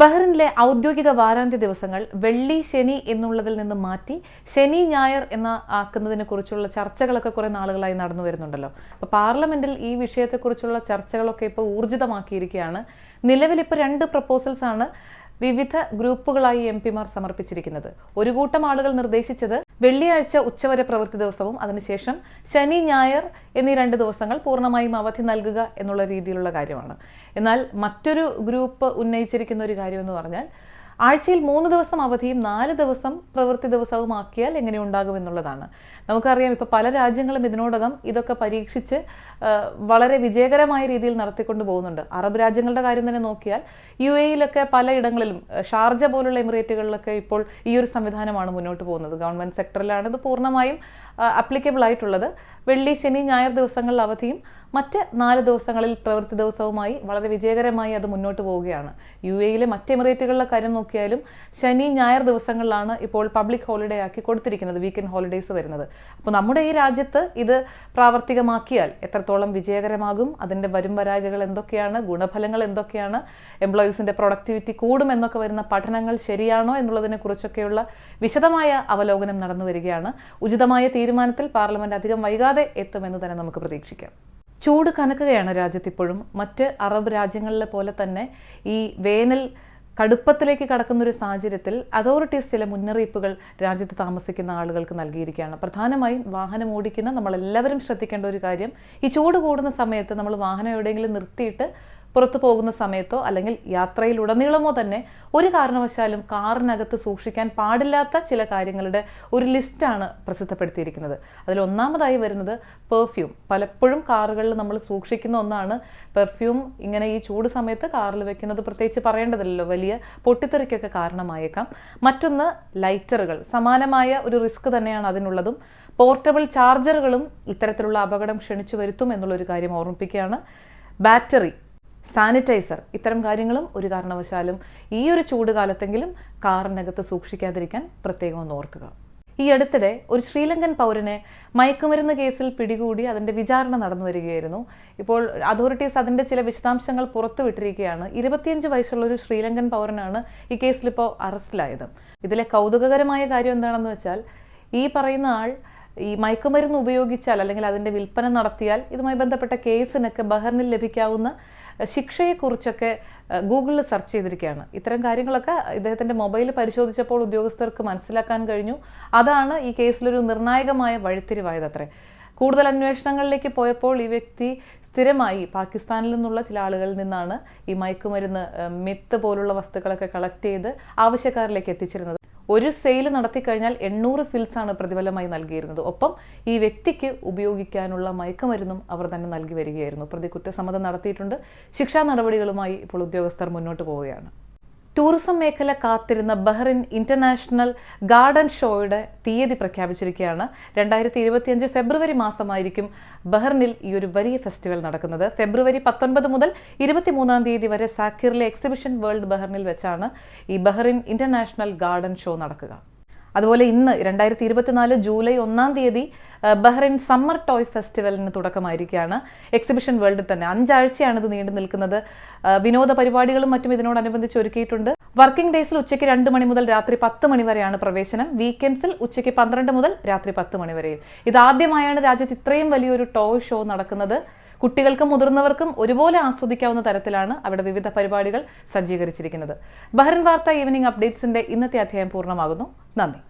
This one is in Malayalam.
ബഹ്റിനിലെ ഔദ്യോഗിക വാരാന്ത്യ ദിവസങ്ങൾ വെള്ളി ശനി എന്നുള്ളതിൽ നിന്ന് മാറ്റി ശനി ഞായർ എന്ന ആക്കുന്നതിനെ കുറിച്ചുള്ള ചർച്ചകളൊക്കെ കുറെ നാളുകളായി നടന്നു വരുന്നുണ്ടല്ലോ. അപ്പോൾ പാർലമെന്റിൽ ഈ വിഷയത്തെക്കുറിച്ചുള്ള ചർച്ചകളൊക്കെ ഇപ്പോൾ ഊർജിതമാക്കിയിരിക്കുകയാണ്. നിലവിൽ ഇപ്പോൾ രണ്ട് ആണ്. വിവിധ ഗ്രൂപ്പുകളായി എം പിമാർ സമർപ്പിച്ചിരിക്കുന്നത്. ഒരു കൂട്ടം ആളുകൾ നിർദ്ദേശിച്ചത് വെള്ളിയാഴ്ച ഉച്ചവരെ പ്രവൃത്തി ദിവസവും അതിനുശേഷം ശനി ഞായർ എന്നീ രണ്ട് ദിവസങ്ങൾ പൂർണമായും അവധി നൽകുക എന്നുള്ള രീതിയിലുള്ള കാര്യമാണ്. എന്നാൽ മറ്റൊരു ഗ്രൂപ്പ് ഉന്നയിച്ചിരിക്കുന്ന ഒരു കാര്യം എന്ന് പറഞ്ഞാൽ ആഴ്ചയിൽ മൂന്ന് ദിവസം അവധിയും നാല് ദിവസം പ്രവൃത്തി ദിവസവും ആക്കിയാൽ എങ്ങനെ ഉണ്ടാകും എന്നുള്ളതാണ്. നമുക്കറിയാം ഇപ്പോൾ പല രാജ്യങ്ങളും ഇതിനോടകം ഇതൊക്കെ പരീക്ഷിച്ച് വളരെ വിജയകരമായ രീതിയിൽ നടത്തിക്കൊണ്ട് പോകുന്നുണ്ട്. അറബ് രാജ്യങ്ങളുടെ കാര്യം തന്നെ നോക്കിയാൽ യു എയിലൊക്കെ പലയിടങ്ങളിലും ഷാർജ പോലുള്ള എമിറേറ്റുകളിലൊക്കെ ഇപ്പോൾ ഈ ഒരു സംവിധാനമാണ് മുന്നോട്ട് പോകുന്നത്. ഗവൺമെന്റ് സെക്ടറിലാണ് ഇത് പൂർണമായും അപ്ലിക്കബിൾ ആയിട്ടുള്ളത്. വെള്ളി ശനി ഞായർ ദിവസങ്ങളിൽ അവധിയും മറ്റ് നാല് ദിവസങ്ങളിൽ പ്രവൃത്തി ദിവസവുമായി വളരെ വിജയകരമായി അത് മുന്നോട്ട് പോവുകയാണ്. യു എയിലെ മറ്റ് എമിറേറ്റുകളിലെ കാര്യം നോക്കിയാലും ശനി ഞായർ ദിവസങ്ങളിലാണ് ഇപ്പോൾ പബ്ലിക് ഹോളിഡേ ആക്കി കൊടുത്തിരിക്കുന്നത് വീക്കെൻഡ് ഹോളിഡേസ് വരുന്നത്. അപ്പോൾ നമ്മുടെ ഈ രാജ്യത്ത് ഇത് പ്രാവർത്തികമാക്കിയാൽ എത്രത്തോളം വിജയകരമാകും അതിന്റെ വരും വരായികകൾ എന്തൊക്കെയാണ് ഗുണഫലങ്ങൾ എന്തൊക്കെയാണ് എംപ്ലോയീസിന്റെ പ്രൊഡക്ടിവിറ്റി കൂടും എന്നൊക്കെ വരുന്ന പഠനങ്ങൾ ശരിയാണോ എന്നുള്ളതിനെ കുറിച്ചൊക്കെയുള്ള വിശദമായ അവലോകനം നടന്നു വരികയാണ്. ഉചിതമായ തീരുമാനത്തിൽ പാർലമെന്റ് അധികം വൈകാതെ എത്തുമെന്ന് തന്നെ നമുക്ക് പ്രതീക്ഷിക്കാം. ചൂട് കനക്കുകയാണ് രാജ്യത്തിപ്പോഴും. മറ്റ് അറബ് രാജ്യങ്ങളിലെ പോലെ തന്നെ ഈ വേനൽ കടുപ്പത്തിലേക്ക് കടക്കുന്ന ഒരു സാഹചര്യത്തിൽ അതോറിറ്റീസ് ചില മുന്നറിയിപ്പുകൾ രാജ്യത്ത് താമസിക്കുന്ന ആളുകൾക്ക് നൽകിയിരിക്കുകയാണ്. പ്രധാനമായും വാഹനം ഓടിക്കുന്ന നമ്മളെല്ലാവരും ശ്രദ്ധിക്കേണ്ട ഒരു കാര്യം ഈ ചൂട് കൂടുന്ന സമയത്ത് നമ്മൾ വാഹനം എവിടെയെങ്കിലും നിർത്തിയിട്ട് പുറത്തു പോകുന്ന സമയത്തോ അല്ലെങ്കിൽ യാത്രയിലുടനീളമോ തന്നെ ഒരു കാരണവശാലും കാറിനകത്ത് സൂക്ഷിക്കാൻ പാടില്ലാത്ത ചില കാര്യങ്ങളുടെ ഒരു ലിസ്റ്റാണ് പ്രസിദ്ധപ്പെടുത്തിയിരിക്കുന്നത്. അതിൽ ഒന്നാമതായി വരുന്നത് പെർഫ്യൂം. പലപ്പോഴും കാറുകളിൽ നമ്മൾ സൂക്ഷിക്കുന്ന ഒന്നാണ് പെർഫ്യൂം. ഇങ്ങനെ ഈ ചൂട് സമയത്ത് കാറിൽ വെക്കുന്നത് പ്രത്യേകിച്ച് പറയേണ്ടതില്ലല്ലോ. വലിയ പൊട്ടിത്തെറിക്കൊക്കെ കാരണമായേക്കാം. മറ്റൊന്ന് ലൈറ്ററുകൾ. സമാനമായ ഒരു റിസ്ക് തന്നെയാണ് അതിനുള്ളതും. പോർട്ടബിൾ ചാർജറുകളും ഇത്തരത്തിലുള്ള അപകടം ക്ഷണിച്ചു വരുത്തും എന്നുള്ളൊരു കാര്യം ഓർമ്മിപ്പിക്കുകയാണ്. ബാറ്ററി. സാനിറ്റൈസർ. ഇത്തരം കാര്യങ്ങളും ഒരു കാരണവശാലും ഈ ഒരു ചൂട് കാലത്തെങ്കിലും കാറിനകത്ത് സൂക്ഷിക്കാതിരിക്കാൻ പ്രത്യേകം ഒന്ന് ഓർക്കുക. ഈ അടുത്തിടെ ഒരു ശ്രീലങ്കൻ പൗരനെ മയക്കുമരുന്ന് കേസിൽ പിടികൂടി അതിന്റെ വിചാരണ നടന്നു വരികയായിരുന്നു. ഇപ്പോൾ അതോറിറ്റീസ് അതിന്റെ ചില വിശദാംശങ്ങൾ പുറത്തുവിട്ടിരിക്കുകയാണ് ഇരുപത്തിയഞ്ച് വയസ്സുള്ള ഒരു ശ്രീലങ്കൻ പൗരനാണ് ഈ കേസിലിപ്പോൾ അറസ്റ്റിലായത്. ഇതിലെ കൗതുകകരമായ കാര്യം എന്താണെന്ന് വെച്ചാൽ ഈ പറയുന്ന ആൾ ഈ മയക്കുമരുന്ന് ഉപയോഗിച്ചാൽ അല്ലെങ്കിൽ അതിന്റെ വിൽപ്പന നടത്തിയാൽ ഇതുമായി ബന്ധപ്പെട്ട കേസിനൊക്കെ ബഹറിനിൽ ലഭിക്കാവുന്ന ശിക്ഷയെക്കുറിച്ചൊക്കെ ഗൂഗിളിൽ സെർച്ച് ചെയ്തിരിക്കുകയാണ്. ഇത്തരം കാര്യങ്ങളൊക്കെ ഇദ്ദേഹത്തിന്റെ മൊബൈൽ പരിശോധിച്ചപ്പോൾ ഉദ്യോഗസ്ഥർക്ക് മനസ്സിലാക്കാൻ കഴിഞ്ഞു. അതാണ് ഈ കേസിലൊരു നിർണായകമായ വഴിത്തിരിവായത് അത്രേ കൂടുതൽ അന്വേഷണങ്ങളിലേക്ക് പോയപ്പോൾ ഈ വ്യക്തി സ്ഥിരമായി പാകിസ്ഥാനിൽ നിന്നുള്ള ചില ആളുകളിൽ നിന്നാണ് ഈ മയക്കുമരുന്ന് മിത്ത് പോലുള്ള വസ്തുക്കളൊക്കെ കളക്ട് ചെയ്ത് ആവശ്യക്കാരിലേക്ക് എത്തിച്ചിരുന്നത്. ഒരു സെയിൽ നടത്തി കഴിഞ്ഞാൽ എണ്ണൂറ് ഫിൽസ് ആണ് പ്രതിഫലമായി നൽകിയിരുന്നത്. ഒപ്പം ഈ വ്യക്തിക്ക് ഉപയോഗിക്കാനുള്ള മയക്കുമരുന്നും അവർ തന്നെ നൽകി വരികയായിരുന്നു. പ്രതി കുറ്റസമ്മതം നടത്തിയിട്ടുണ്ട്. ശിക്ഷാ നടപടികളുമായി ഇപ്പോൾ ഉദ്യോഗസ്ഥർ മുന്നോട്ട് പോവുകയാണ്. ടൂറിസം മേഖല കാത്തിരുന്ന ബഹ്റിൻ ഇന്റർനാഷണൽ ഗാർഡൻ ഷോയുടെ തീയതി പ്രഖ്യാപിച്ചിരിക്കുകയാണ്. രണ്ടായിരത്തി ഇരുപത്തിയഞ്ച് ഫെബ്രുവരി മാസമായിരിക്കും ബഹ്റിനിൽ ഈ ഒരു വലിയ ഫെസ്റ്റിവൽ നടക്കുന്നത്. ഫെബ്രുവരി പത്തൊൻപത് മുതൽ ഇരുപത്തിമൂന്നാം തീയതി വരെ സാക്കിറിലെ എക്സിബിഷൻ വേൾഡ് ബഹ്റിനിൽ വെച്ചാണ് ഈ ബഹ്റിൻ ഇന്റർനാഷണൽ ഗാർഡൻ ഷോ നടക്കുക. അതുപോലെ ഇന്ന് രണ്ടായിരത്തി ഇരുപത്തിനാല് ജൂലൈ ഒന്നാം തീയതി ബഹ്റൈൻ സമ്മർ ടോയ് ഫെസ്റ്റിവലിന് തുടക്കമായിരിക്കുകയാണ്. എക്സിബിഷൻ വേൾഡിൽ തന്നെ അഞ്ചാഴ്ചയാണ് ഇത് നീണ്ടു നിൽക്കുന്നത്. വിനോദ പരിപാടികളും മറ്റും ഇതിനോടനുബന്ധിച്ച് ഒരുക്കിയിട്ടുണ്ട്. വർക്കിംഗ് ഡേയ്സിൽ ഉച്ചയ്ക്ക് രണ്ട് മണി മുതൽ രാത്രി പത്ത് മണി വരെയാണ് പ്രവേശനം. വീക്കെൻഡ്സിൽ ഉച്ചയ്ക്ക് പന്ത്രണ്ട് മുതൽ രാത്രി പത്ത് മണി വരെയും. ഇതാദ്യമായാണ് രാജ്യത്ത് ഇത്രയും വലിയൊരു ടോയ് ഷോ നടക്കുന്നത്. കുട്ടികൾക്കും മുതിർന്നവർക്കും ഒരുപോലെ ആസ്വദിക്കാവുന്ന തരത്തിലാണ് അവിടെ വിവിധ പരിപാടികൾ സജ്ജീകരിച്ചിരിക്കുന്നത്. ബഹ്റിൻ വാർത്ത ഈവനിംഗ് അപ്ഡേറ്റ്സിന്റെ ഇന്നത്തെ അധ്യായം പൂർണമാകുന്നു. നന്ദി.